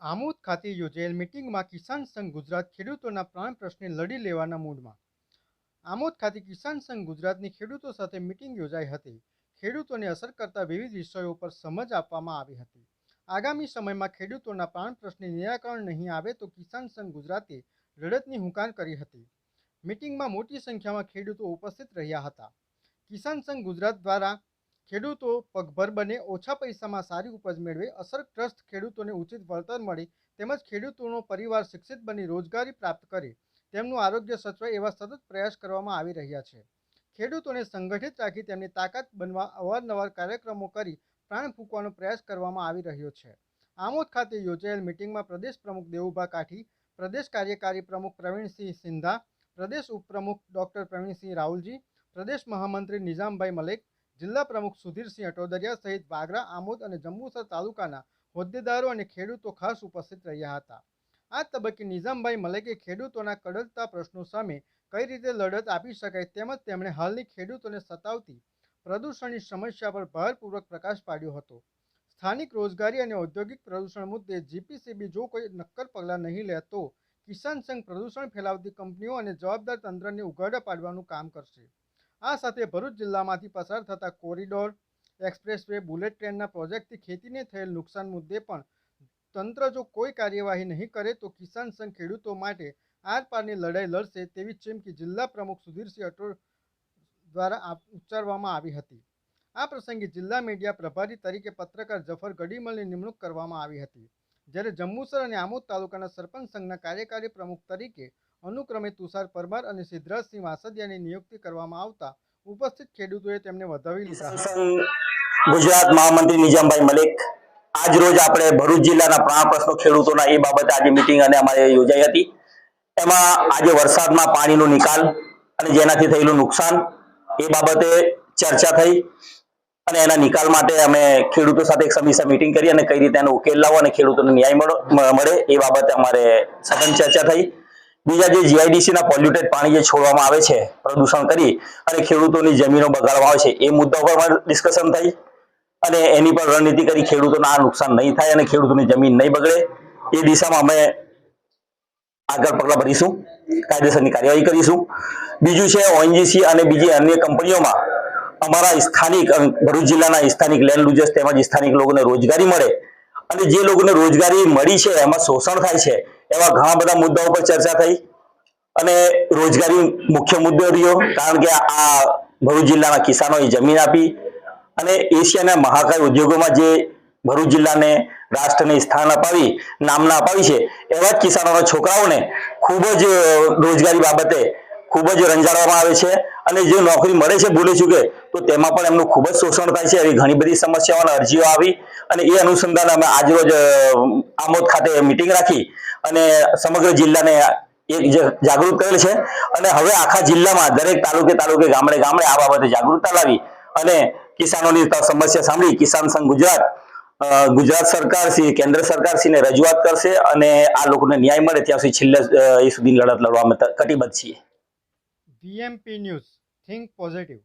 આમોદ ખાતે યોજાયેલ મિટિંગમાં કિસાન સંઘ ગુજરાત ખેડૂતોના પ્રાણ પ્રશ્ને લડી લેવાના મૂડમાં. આમોદ ખાતે કિસાન સંઘ ગુજરાતની ખેડૂતો સાથે મિટિંગ યોજાઈ હતી. ખેડૂતોને અસર કરતા વિવિધ વિષયો પર સમજ આપવામાં આવી હતી. આગામી સમયમાં ખેડૂતોના પ્રાણ પ્રશ્ને નિરાકરણ નહીં આવે તો કિસાન સંઘ ગુજરાતે લડતની હુંકાર કરી હતી. મિટિંગમાં મોટી સંખ્યામાં ખેડૂતો ઉપસ્થિત રહ્યા હતા. કિસાન સંઘ ગુજરાત દ્વારા ખેડૂતો પગભર બને, ઓછા પૈસામાં સારી ઉપજ મેળવે અસરગ્રસ્ત ખેડૂતોને ઉચિત વળતર મળે તેમજ ખેડૂતોનો પરિવાર શિક્ષિત બની રોજગારી પ્રાપ્ત કરે, તેમનું આરોગ્ય સચવાય એવા સતત પ્રયાસ કરવામાં આવી રહ્યા છે. ખેડૂતોને સંગઠિત રાખી તેમની તાકાત બનવા અવારનવાર કાર્યક્રમો કરી પ્રાણ ફૂંકવાનો પ્રયાસ કરવામાં આવી રહ્યો છે. આમોદ ખાતે યોજાયેલ મિટિંગમાં પ્રદેશ પ્રમુખ દેવુભા કાઠી, પ્રદેશ કાર્યકારી પ્રમુખ પ્રવીણસિંહ સિંધા, પ્રદેશ ઉપપ્રમુખ ડૉક્ટર પ્રવીણસિંહ રાહુલજી, પ્રદેશ મહામંત્રી નિઝામભાઈ મલેક જિલ્લા પ્રમુખ સુધીરસિંહ અટોદરિયા સહિત વાગરા, આમોદ અને જંબુસર તાલુકાના હોદ્દેદારો અને ખેડૂતો ખાસ ઉપસ્થિત રહ્યા હતા. આ તબક્કે નિઝામભાઈ મલેકે ખેડૂતોના કડલતા પ્રશ્નો સામે કઈ રીતે લડત આપી શકાય તેમજ તેમણે હાલની ખેડૂતોને સતાવતી પ્રદૂષણની સમસ્યા પર ભારપૂર્વક પ્રકાશ પાડ્યો હતો. સ્થાનિક રોજગારી અને ઔદ્યોગિક પ્રદૂષણ મુદ્દે જીપીસીબી જો કોઈ નક્કર પગલાં નહીં લે તો કિસાન સંઘ પ્રદૂષણ ફેલાવતી કંપનીઓ અને જવાબદાર તંત્રને ઉઘાડા પાડવાનું કામ કરશે. આ સાથે ભરૂચ જિલ્લામાંથી પસાર થતા કોરિડોર એક્સપ્રેસ વે બુલેટ ટ્રેનના પ્રોજેક્ટથી ખેતીને થયેલ નુકસાન મુદ્દે પણ તંત્ર જો કોઈ કાર્યવાહી નહીં કરે તો કિસાન સંઘ ખેડૂતો માટે આરપારની લડાઈ લડશે તેવી ચીમકી જિલ્લા પ્રમુખ સુધીરસિંહ અટોર દ્વારા ઉચ્ચારવામાં આવી હતી. આ પ્રસંગે જિલ્લા મીડિયા પ્રભારી તરીકે પત્રકાર જફર ગડીમલની નિમણૂક કરવામાં આવી હતી. જ્યારે જંબુસર અને આમોદ તાલુકાના સરપંચ સંઘના કાર્યકારી પ્રમુખ તરીકે અનુક્રમે તુષાર પરમાર અને સિદ્ધરાજસિંહ વાસદિયાની નિયુક્તિ કરવામાં આવતા ઉપસ્થિત ખેડૂતોએ તેમને વધાવી લીધા. ગુજરાત મહામંત્રી નિજામભાઈ મલિક, આજ રોજ આપણે ભરૂચ જિલ્લાના પ્રાણ પ્રશ્નો ખેડૂતોના એ બાબતે આજે મિટિંગ અને અમારે યોજાઈ હતી. એમાં આજે વરસાદમાં પાણીનો નિકાલ અને જેનાથી થયેલું નુકસાન એ બાબતે ચર્ચા થઈ અને એના નિકાલ માટે અમે ખેડૂતો સાથે એક સમીક્ષા મિટિંગ કરી અને કઈ રીતે એનો ઉકેલ લાવો અને ખેડૂતોને ન્યાય મળો- એ બાબતે અમારે સઘન ચર્ચા થઈ. બીજા જે જીઆઈડીસી ના પોલ્યુટેડ પાણી જે છોડવામાં આવે છે, પ્રદૂષણ કરી અને ખેડૂતોની જમીનો બગાડવામાં આવે છે, એ મુદ્દા પર પણ ડિસ્કશન થઈ અને એની પર રણનીતિ કરી ખેડૂતોને આ નુકસાન નહીં થાય અને ખેડૂતોની જમીન નહીં બગડે, એ દિશામાં અમે આગળ પગલાં ભરીશું, કાયદેસરની કાર્યવાહી કરીશું. બીજું છે ઓએનજીસી અને બીજી અન્ય કંપનીઓમાં અમારા સ્થાનિક ભરૂચ જિલ્લાના સ્થાનિક લેન્ડ લુઝર્સ તેમજ સ્થાનિક લોકોને રોજગારી મળે અને જે લોકોને રોજગારી મળી છે, એમાં શોષણ થાય છે એવા ઘણા બધા મુદ્દાઓ પર ચર્ચા થઈ અને રોજગારી મુખ્ય મુદ્દો રહ્યો, કારણ કે આ ભરૂચ જિલ્લાના કિસાનોએ જમીન આપી અને એશિયાના મહાકાય ઉદ્યોગોમાં જે ભરૂચ જિલ્લાને રાષ્ટ્રને સ્થાન અપાવી, નામના અપાવી છે, એવા જ કિસાનોના છોકરાઓને ખૂબ જ રોજગારી બાબતે ખૂબ જ રંજાડવામાં આવે છે અને જે નોકરી મળે છે ભૂલે ચૂકે, તો તેમાં પણ એમનું ખૂબ જ શોષણ થાય છે એવી ઘણી બધી સમસ્યાઓને અરજીઓ આવી અને એ અનુસંધાન અમે આજરોજ આમોદ ખાતે મિટિંગ રાખી અને સમગ્ર જિલ્લાને એક જાગૃત કરેલ છે. અને હવે આખા જિલ્લામાં દરેક તાલુકે તાલુકે, ગામડે ગામડે આ બાબતે જાગૃતતા લાવી અને કિસાનોની સમસ્યા સાંભળી કિસાન સંઘ ગુજરાત ગુજરાત સરકાર શ્રી, કેન્દ્ર સરકાર શ્રીને રજૂઆત કરશે અને આ લોકોને ન્યાય મળે ત્યાં સુધી છેલ્લે એ સુધી લડત લડવા અમે કટિબદ્ધ છીએ. VMP news, think positive.